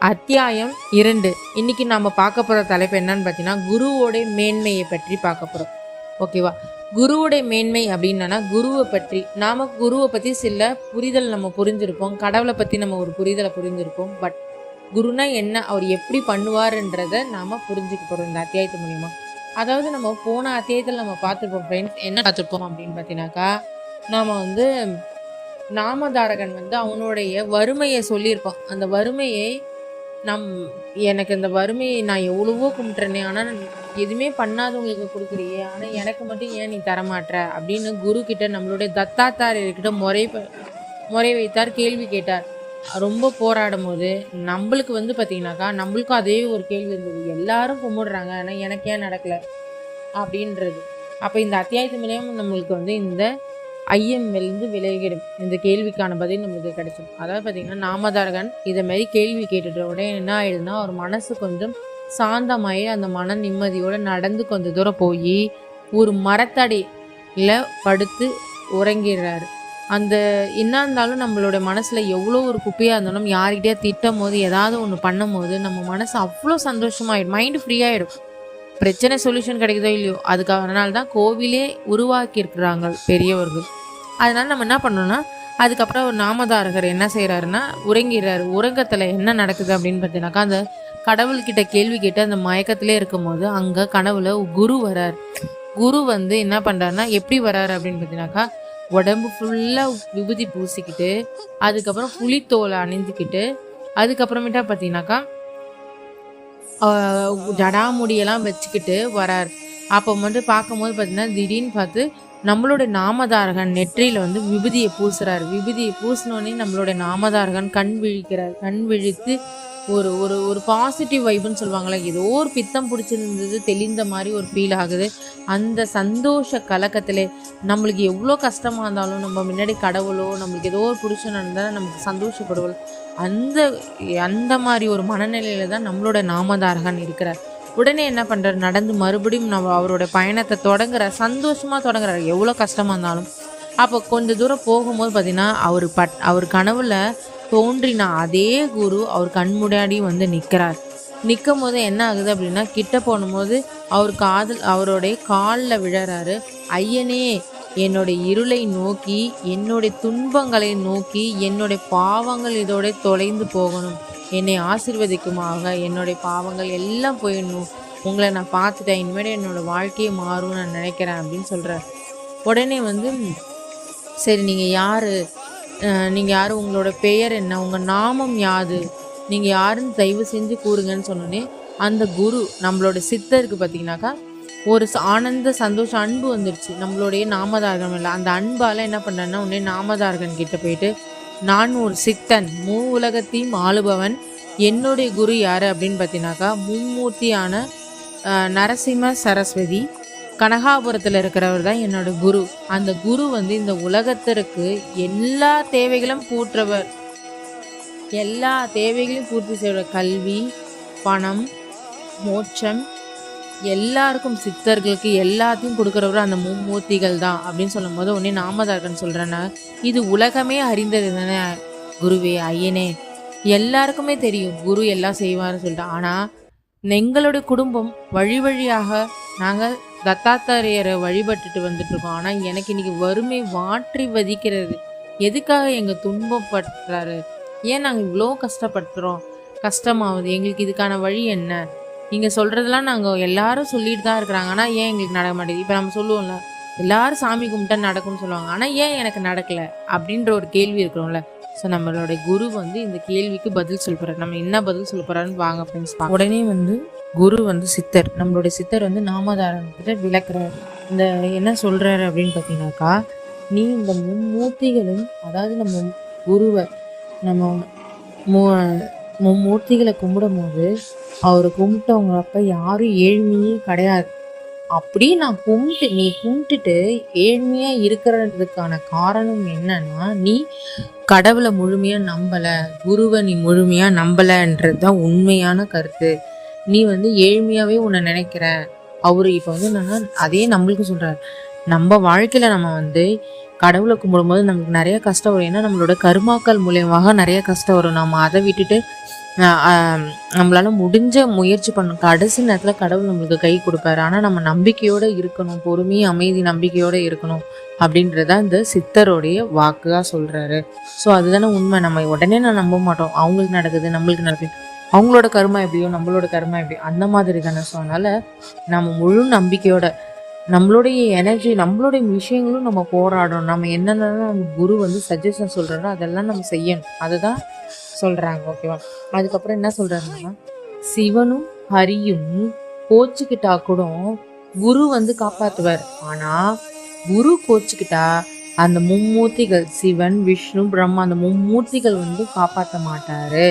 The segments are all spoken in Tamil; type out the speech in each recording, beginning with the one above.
அத்தியாயம் இரண்டு. இன்னைக்கு நம்ம பார்க்க போகிற தலைப்பு என்னன்னு பார்த்தீங்கன்னா குருவோடைய மேன்மையை பற்றி பார்க்க போகிறோம் ஓகேவா குருவோடைய மேன்மை அப்படின்னா குருவை பற்றி. நாம் குருவை பற்றி சில புரிதல் நம்ம புரிஞ்சிருப்போம். கடவுளை பற்றி நம்ம ஒரு புரிதலை புரிஞ்சிருப்போம். பட் குருனா என்ன? அவர் எப்படி பண்ணுவாருன்றதை நாம் புரிஞ்சுக்க போகிறோம் இந்த அத்தியாயத்து மூலிமா அதாவது நம்ம போன அத்தியாயத்தில் நம்ம பார்த்துருப்போம் ஃப்ரெண்ட்ஸ் என்ன பார்த்துருப்போம் அப்படின்னு பார்த்தீங்கன்னாக்கா நாம் வந்து நாமதாரகன் வந்து அவனுடைய வறுமையை சொல்லியிருப்பான். அந்த வறுமையை நம் எனக்கு இந்த வறுமையை நான் எவ்வளவோ கும்பிட்றேனே ஆனால் எதுவுமே பண்ணாதவங்களுக்கு கொடுக்குறியே. ஆனால் எனக்கு மட்டும் ஏன் நீ தரமாட்ற? அப்படின்னு குரு கிட்ட நம்மளுடைய தத்தாத்தாரியர்கிட்ட முறை முறை வைத்தார் கேள்வி கேட்டார். ரொம்ப போராடும் போது நம்மளுக்கு வந்து பார்த்தீங்கன்னாக்கா நம்மளுக்கும் அதே ஒரு கேள்வி இருந்தது. எல்லாரும் கும்பிடுறாங்க ஆனால் எனக்கு ஏன் நடக்கல? அப்படின்றது. அப்போ இந்த அத்தியாயத்து மூலியம் நம்மளுக்கு வந்து இந்த ஐயம் விலகிடும். இந்த கேள்விக்கான பதில் நம்மளுக்கு கிடைச்சிடும். அதாவது பார்த்தீங்கன்னா நாமதாரகன் இதை மாதிரி கேள்வி கேட்டுட்ட உடனே என்ன ஆயிடுதுன்னா அவர் மனசு கொஞ்சம் சாந்தமாயி அந்த மன நிம்மதியோடு நடந்து கொஞ்ச தூரம் போய் ஒரு மரத்தடியில் படுத்து உறங்கிடுறாரு. அந்த என்ன இருந்தாலும் நம்மளோட மனசில் எவ்வளோ ஒரு குப்பையாக இருந்தாலும் யார்கிட்டயா திட்டும் போது ஏதாவது ஒன்று பண்ணும் போது நம்ம மனசு அவ்வளோ சந்தோஷமாயிடும். மைண்டு ஃப்ரீ ஆகிடும் பிரச்சனை சொல்யூஷன் கிடைக்குதோ இல்லையோ அதுக்காக அதனால தான் கோவிலே உருவாக்கியிருக்கிறாங்க பெரியவர்கள். அதனால் நம்ம என்ன பண்ணோம்னா அதுக்கப்புறம் ஒரு நாமதாரகர் என்ன செய்கிறாருன்னா உறங்கிறாரு உறங்கத்தில் என்ன நடக்குது அப்படின்னு பார்த்தீங்கன்னாக்கா அந்த கடவுள்கிட்ட கேள்வி கேட்டு அந்த மயக்கத்திலே இருக்கும்போது அங்கே கனவுல குரு வரார். குரு வந்து என்ன பண்ணுறாருன்னா எப்படி வராரு அப்படின்னு பார்த்தீங்கன்னாக்கா உடம்பு ஃபுல்லாக விபூதி பூசிக்கிட்டு அதுக்கப்புறம் புலித்தோலை அணிந்துக்கிட்டு அதுக்கப்புறமேட்டா பார்த்தீங்கன்னாக்கா ஜடாமுடியெல்லாம் வச்சுக்கிட்டு வரார். அப்போ வந்து பார்க்கும்போது பார்த்தீங்கன்னா திடீர்னு பார்த்து நம்மளோட நாமதாரகன் நெற்றியில் வந்து விபூதியை பூசுறார். விபூதியை பூசினோடனே நம்மளோட நாமதாரகன் கண் விழிக்கிறார். கண் விழித்து ஒரு ஒரு ஒரு பாசிட்டிவ் வைப்புன்னு சொல்லுவாங்களே ஏதோ ஒரு பித்தம் பிடிச்சிருந்தது தெளிந்த மாதிரி ஒரு ஃபீல் ஆகுது. அந்த சந்தோஷ கலக்கத்தில் நம்மளுக்கு எவ்வளோ கஷ்டமாக இருந்தாலும் நம்ம முன்னாடி கடவுளோ நம்மளுக்கு ஏதோ ஒரு புருஷன் இருந்தாலும் நமக்கு சந்தோஷப்படுவோம். அந்த அந்த மாதிரி ஒரு மனநிலையில தான் நம்மளோட நாமதாரகன் இருக்கிறார். உடனே என்ன பண்ணுறாரு நடந்து மறுபடியும் நம்ம அவரோட பயணத்தை தொடங்குற சந்தோஷமாக தொடங்குறாரு. எவ்வளோ கஷ்டமாக இருந்தாலும். அப்போ கொஞ்ச தூரம் போகும்போது பார்த்தீங்கன்னா அவர் பட் அவர் கனவுல தோன்றின அதே குரு அவர் கண் முன்னாடி வந்து நிற்கிறார் நிற்கும் போது என்ன ஆகுது அப்படின்னா கிட்ட போகும்போது அவர் காதல் அவருடைய காலில் விழறாரு. ஐயனே என்னுடைய இருளை நோக்கி என்னுடைய துன்பங்களை நோக்கி என்னுடைய பாவங்கள் இதோட தொலைந்து போகணும். என்னை ஆசிர்வதிக்குமாக என்னுடைய பாவங்கள் எல்லாம் போயிடணும். உங்களை நான் பார்த்துட்டேன். இனிமேல் என்னோட வாழ்க்கையே மாறும் நான் நினைக்கிறேன் அப்படின்னு சொல்கிறார் உடனே வந்து சரி நீங்கள் யார்? நீங்கள் யார்? உங்களோட பெயர் என்ன? உங்கள் நாமம் யாது? நீங்கள் யாருன்னு தயவு செஞ்சு கூறுங்கன்னு சொன்னோன்னே அந்த குரு நம்மளோட சித்தருக்கு பார்த்தீங்கன்னாக்கா ஒரு ஆனந்த சந்தோஷம் அன்பு வந்துருச்சு. நம்மளுடைய நாமதாரகம் இல்லை. அந்த அன்பால் என்ன பண்ணுறேன்னா உடனே நாமதாரகன் கிட்ட போயிட்டு நான் ஒரு சித்தன். மூ உலகத்தையும் ஆளுபவன். என்னுடைய குரு யார்? அப்படின்னு பார்த்தீங்கன்னாக்கா மும்மூர்த்தியான நரசிம்ம சரஸ்வதி கனகாபுரத்தில் இருக்கிறவர் தான் என்னோட குரு. அந்த குரு வந்து இந்த உலகத்திற்கு எல்லா தேவைகளும் பூற்றவர். எல்லா தேவைகளையும் பூர்த்தி செய்கிற கல்வி பணம் மோட்சம் எல்லாருக்கும் சித்தர்களுக்கு எல்லாத்தையும் கொடுக்குறவர் அந்த மும்மூர்த்திகள் தான் அப்படின்னு சொல்லும் போது உடனே நாமதார்கன் சொல்கிறேன்னா இது உலகமே அறிந்தது தானே குருவே ஐயனே. எல்லாருக்குமே தெரியும் குரு எல்லாம் செய்வார்னு சொல்லிட்டு. ஆனால் எங்களுடைய குடும்பம் வழி வழியாக நாங்கள் தத்தாத்தாரியரை வழிபட்டுட்டு வந்துட்டுருக்கோம். ஆனால் எனக்கு இன்றைக்கி வறுமை வாற்றி வதிக்கிறது. எதுக்காக எங்கள் துன்பப்படுறாரு ஏன் நாங்கள் இவ்வளோ கஷ்டப்படுத்துகிறோம் கஷ்டமாகுது எங்களுக்கு இதுக்கான வழி என்ன? நீங்கள் சொல்கிறதெல்லாம் நாங்கள் எல்லாரும் சொல்லிட்டு தான் இருக்கிறாங்க. ஆனால் ஏன் எங்களுக்கு நடக்க மாட்டேங்குது? இப்போ நம்ம சொல்லுவோம்ல எல்லாரும் சாமி கும்பிட்டா நடக்கும்னு சொல்லுவாங்க. ஆனால் ஏன் எனக்கு நடக்கலை? அப்படின்ற ஒரு கேள்வி இருக்கிறோம்ல ஸோ நம்மளோட குரு வந்து இந்த கேள்விக்கு பதில் சொல்ல போகிறார் நம்ம என்ன பதில் சொல்ல போகிறாருன்னு வாங்க ஃப்ரெண்ட்ஸ் உடனே வந்து குரு வந்து சித்தர். நம்மளுடைய சித்தர் வந்து நாமதாரங்கிட்ட விளக்குறாரு. இந்த என்ன சொல்கிறார் அப்படின்னு பார்த்தீங்கன்னாக்கா நீ இந்த மும்மூர்த்திகளும் அதாவது நம்ம குருவை நம்ம மூ மும்மூர்த்திகளை கும்பிடும் போது அவர் கும்பிட்டவங்களப்ப யாரும் ஏழ்மையே கிடையாது. அப்படி நான் கும்பிட்டு நீ கும்பிட்டுட்டு ஏழ்மையாக இருக்கிறதுக்கான காரணம் என்னன்னா நீ கடவுளை முழுமையாக நம்பலை குருவை நீ முழுமையாக நம்பலைன்றது தான் உண்மையான கருத்து. நீ வந்து ஏழ்மையாகவே உன்னை நினைக்கிற. அவர் இப்போ வந்து என்னன்னா அதே நம்மளுக்கு சொல்கிறார் நம்ம வாழ்க்கையில் நம்ம வந்து கடவுளை கும்பிடும்போது நமக்கு நிறைய கஷ்டம் வரும். ஏன்னா நம்மளோட கருமாக்கள் மூலியமாக நிறைய கஷ்டம் வரும். நம்ம அதை விட்டுட்டு நம்மளால் நம்மளால முடிஞ்ச முயற்சி பண்ணணும். கடைசி நேரத்தில் கடவுள் நம்மளுக்கு கை கொடுப்பாரு. ஆனால் நம்ம நம்பிக்கையோடு இருக்கணும். பொறுமை அமைதி நம்பிக்கையோடு இருக்கணும் அப்படின்றத இந்த சித்தருடைய வாக்குగా சொல்கிறாரு ஸோ அதுதானே உண்மை. நம்ம உடனே நான் நம்ப மாட்டோம். அவங்களுக்கு நடக்குது நம்மளுக்கு நடக்குது. அவங்களோட கருமா எப்படியோ நம்மளோட கருமா எப்படியோ அந்த மாதிரி தானே. ஸோ அதனால் நம்ம முழு நம்பிக்கையோட நம்மளுடைய எனர்ஜி நம்மளுடைய விஷயங்களும் நம்ம போராடணும். நம்ம என்னென்ன நம்ம குரு வந்து சஜஷன் சொல்றாரோ அதெல்லாம் நம்ம செய்யணும். அதுதான் சொல்கிறாங்க ஓகேவா அதுக்கப்புறம் என்ன சொல்கிறாங்கன்னா சிவனும் ஹரியும் கோச்சுக்கிட்டா கூட குரு வந்து காப்பாற்றுவார் ஆனால் குரு கோச்சுக்கிட்டா அந்த மும்மூர்த்திகள் சிவன் விஷ்ணு பிரம்மா அந்த மும்மூர்த்திகள் வந்து காப்பாற்ற மாட்டாரு.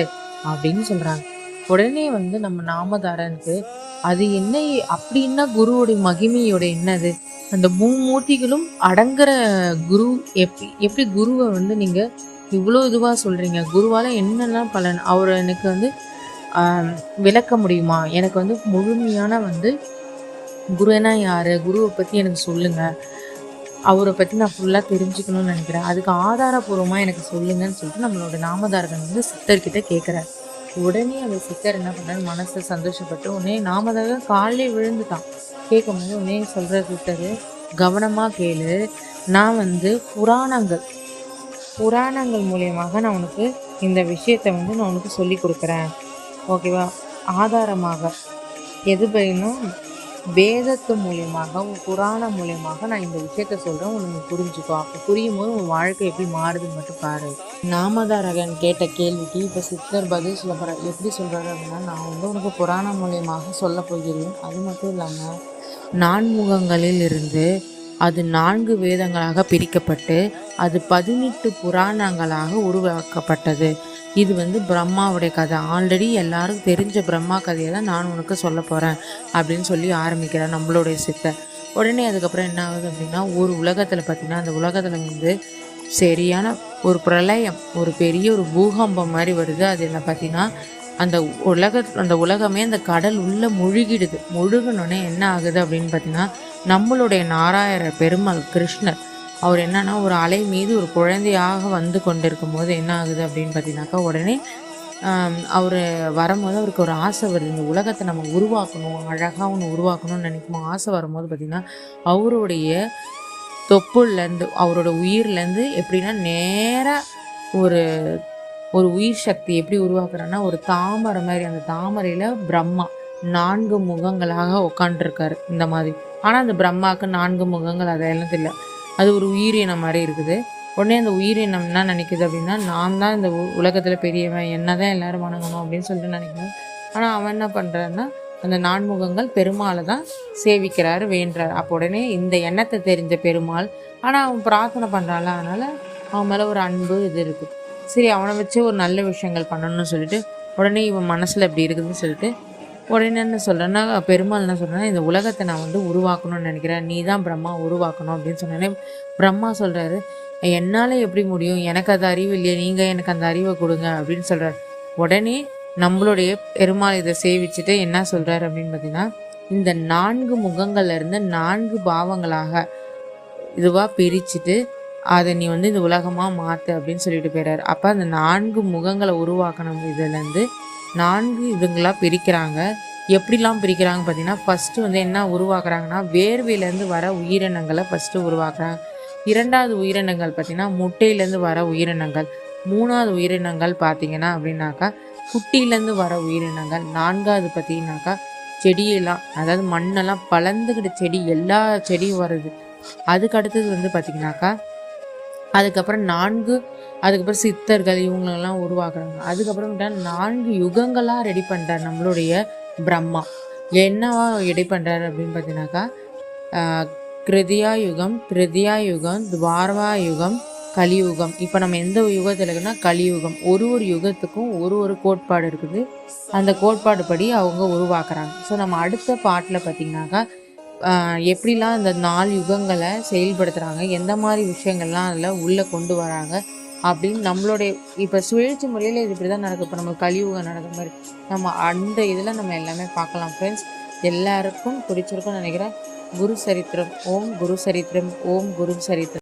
அப்படின்னு சொல்கிறாங்க உடனே வந்து நம்ம நாமதாரனுக்கு அது என்ன அப்படின்னா குருவோடைய மகிமையோட என்னது? அந்த மூமூர்த்திகளும் அடங்குற குரு எப்படி எப்படி குருவை வந்து நீங்க இவ்வளோ இதுவாக சொல்றீங்க? குருவால என்னெல்லாம் பலன்? அவர் எனக்கு வந்து விளக்க முடியுமா? எனக்கு வந்து முழுமையான வந்து குருனா யாரு? குருவை பத்தி எனக்கு சொல்லுங்க. அவரை பத்தி நான் ஃபுல்லாக தெரிஞ்சுக்கணும்னு நினைக்கிறேன். அதுக்கு ஆதாரபூர்வமாக எனக்கு சொல்லுங்கன்னு சொல்லிட்டு நம்மளோட நாமதாரகன் வந்து சித்தர்கிட்ட கேட்குறாரு உடனே அந்த சித்தர் என்ன பண்றாரு மனசு சந்தோஷப்பட்டு உடனே தான் காலையிலே விழுந்துட்டான். கேட்கும்போது உடனே சொல்ற சித்தர் கவனமா கேளு. நான் வந்து புராணங்கள் புராணங்கள் மூலியமாக நான் உனக்கு இந்த விஷயத்தை வந்து நான் உனக்கு சொல்லி கொடுக்குறேன். ஓகேவா? ஆதாரமாக எது பையனா வேதத்து மூலியமாக உன் புராணம் மூலியமாக நான் இந்த விஷயத்த சொல்கிறேன் உனக்கு புரிஞ்சுக்கோ. அப்போ புரியும் போது உன் வாழ்க்கை எப்படி மாறுதுன்னு மட்டும் பாரு. நாமதாரகன் கேட்ட கேள்விக்கு இப்போ சித்தர் பதில் சொல்ல எப்படி சொல்கிறாரு அப்படின்னா நான் வந்து உனக்கு புராணம் மூலியமாக சொல்ல போகிறேன். அது மட்டும் இல்லாமல் நான்முகங்களில் இருந்து அது நான்கு வேதங்களாக பிரிக்கப்பட்டு அது பதினெட்டு புராணங்களாக உருவாக்கப்பட்டது. இது வந்து பிரம்மாவுடைய கதை. ஆல்ரெடி எல்லாரும் தெரிஞ்ச பிரம்மா கதையை தான் நான் உனக்கு சொல்ல போகிறேன் அப்படின்னு சொல்லி ஆரம்பிக்கிறேன் நம்மளுடைய சித்தர். உடனே அதுக்கப்புறம் என்ன ஆகுது அப்படின்னா ஒரு உலகத்தில் பார்த்திங்கன்னா அந்த உலகத்தில் வந்து சரியான ஒரு பிரளயம் ஒரு பெரிய ஒரு பூகம்பம் மாதிரி வருது. அது என்ன பார்த்தீங்கன்னா அந்த உலக அந்த உலகமே அந்த கடல் உள்ள முழுகிடுது. முழுகணுன்னே என்ன ஆகுது அப்படின்னு பார்த்தீங்கன்னா நம்மளுடைய நாராயண பெருமாள் கிருஷ்ணர் அவர் என்னன்னா ஒரு அலை மீது ஒரு குழந்தையாக வந்து கொண்டிருக்கும் போது என்ன ஆகுது அப்படின்னு பார்த்தீங்கன்னாக்கா உடனே அவர் வரும்போது அவருக்கு ஒரு ஆசை வருது. இந்த உலகத்தை நம்ம உருவாக்கணும் அழகாக ஒன்று உருவாக்கணும்னு நினைக்கும் ஆசை வரும்போது பார்த்திங்கன்னா அவருடைய தொப்புள்லேருந்து அவரோட உயிர்லேருந்து எப்படின்னா நேராக ஒரு ஒரு உயிர் சக்தி எப்படி உருவாக்குறேன்னா ஒரு தாமரை மாதிரி அந்த தாமரையில் பிரம்மா நான்கு முகங்களாக உட்காந்துருக்காரு இந்த மாதிரி. ஆனால் அந்த பிரம்மாவுக்கு நான்கு முகங்கள் அதெல்லாம் தெரியல. அது ஒரு உயிரினம் மாதிரி இருக்குது. உடனே அந்த உயிரினம் என்ன நினைக்குது அப்படின்னா நான் தான் இந்த உ- பெரியவன் என்ன தான் எல்லோரும் வணங்கணும் அப்படின்னு சொல்லிட்டு நினைக்கிறேன் ஆனால் அவன் என்ன பண்ணுறான்னா அந்த நான்முகங்கள் பெருமாளை தான் சேவிக்கிறாரு வேண்டார் அப்போ உடனே இந்த எண்ணத்தை தெரிஞ்ச பெருமாள் ஆனால் அவன் பிரார்த்தனை பண்ணுறாள் அதனால் அவன் மேலே ஒரு அன்பு இது இருக்குது சரி அவனை வச்சு ஒரு நல்ல விஷயங்கள் பண்ணணும்னு சொல்லிட்டு உடனே இவன் மனசில் இப்படி இருக்குதுன்னு சொல்லிட்டு உடனே என்ன சொல்கிறேன்னா பெருமாள் என்ன சொல்கிறேன்னா இந்த உலகத்தை நான் வந்து உருவாக்கணும்னு நினைக்கிறேன். நீ தான் பிரம்மா உருவாக்கணும். அப்படின்னு சொன்னோடனே பிரம்மா சொல்கிறாரு என்னால் எப்படி முடியும்? எனக்கு அது அறிவு இல்லையே. நீங்கள் எனக்கு அந்த அறிவை கொடுங்க. அப்படின்னு சொல்கிறார் உடனே நம்மளுடைய பெருமாள் இதை சேவிச்சுட்டு என்ன சொல்கிறாரு அப்படின்னு பார்த்தீங்கன்னா இந்த நான்கு முகங்கள்ல இருந்து நான்கு பாவங்களாக இதுவாக பிரிச்சுட்டு அதை நீ வந்து இந்த உலகமாக மாற்று அப்படின்னு சொல்லிட்டு போயிறாரு. அப்போ அந்த நான்கு முகங்களை உருவாக்கணும். இதுலேருந்து நான்கு இதுங்களாக பிரிக்கிறாங்க. எப்படிலாம் பிரிக்கிறாங்க பார்த்தீங்கன்னா ஃபஸ்ட்டு வந்து என்ன உருவாக்குறாங்கன்னா வேர்வையிலேருந்து வர உயிரினங்களை ஃபஸ்ட்டு உருவாக்குறாங்க. இரண்டாவது உயிரினங்கள் பார்த்தீங்கன்னா முட்டையிலேருந்து வர உயிரினங்கள். மூணாவது உயிரினங்கள் பார்த்தீங்கன்னா அப்படின்னாக்கா குட்டியிலேருந்து வர உயிரினங்கள். நான்காவது பார்த்தீங்கன்னாக்கா செடியெல்லாம் அதாவது மண்ணெல்லாம் பலந்துக்கிட்ட செடி எல்லா செடியும் வருது. அதுக்கு அடுத்தது வந்து பார்த்தீங்கன்னாக்கா அதுக்கப்புறம் நான்கு அதுக்கப்புறம் சித்தர்கள் இவங்களெல்லாம் உருவாக்குறாங்க. அதுக்கப்புறமேட்டா நான்கு யுகங்களாக ரெடி பண்ணுறார் நம்மளுடைய பிரம்மா. என்னவா ரெடி பண்ணுறாரு அப்படின்னு பார்த்தீங்கன்னாக்கா கிருதியா யுகம் திருதியா யுகம் துவாரவா யுகம் கலியுகம். இப்போ நம்ம எந்த யுகத்தில் இருக்குன்னா கலியுகம். ஒரு ஒரு யுகத்துக்கும் ஒரு ஒரு கோட்பாடு இருக்குது. அந்த கோட்பாடு படி அவங்க உருவாக்குறாங்க. ஸோ நம்ம அடுத்த பாட்டில் பார்த்திங்கனாக்கா எப்படிலாம் இந்த நாலு யுகங்களை செயல்படுத்துகிறாங்க எந்த மாதிரி விஷயங்கள்லாம் அதில் உள்ளே கொண்டு வராங்க அப்படின்னு நம்மளுடைய இப்போ சுழற்சி முறையில் இது இப்படி தான் நடக்கும். இப்போ நம்ம கலியுகம் நடக்கிற மாதிரி நம்ம அந்த இதில் நம்ம எல்லாமே பார்க்கலாம் ஃப்ரெண்ட்ஸ் எல்லாருக்கும் பிடிச்சிருக்கும்னு நினைக்கிறேன். குரு சரித்திரம். ஓம் குரு சரித்திரம். ஓம் குரு சரித்திரம்.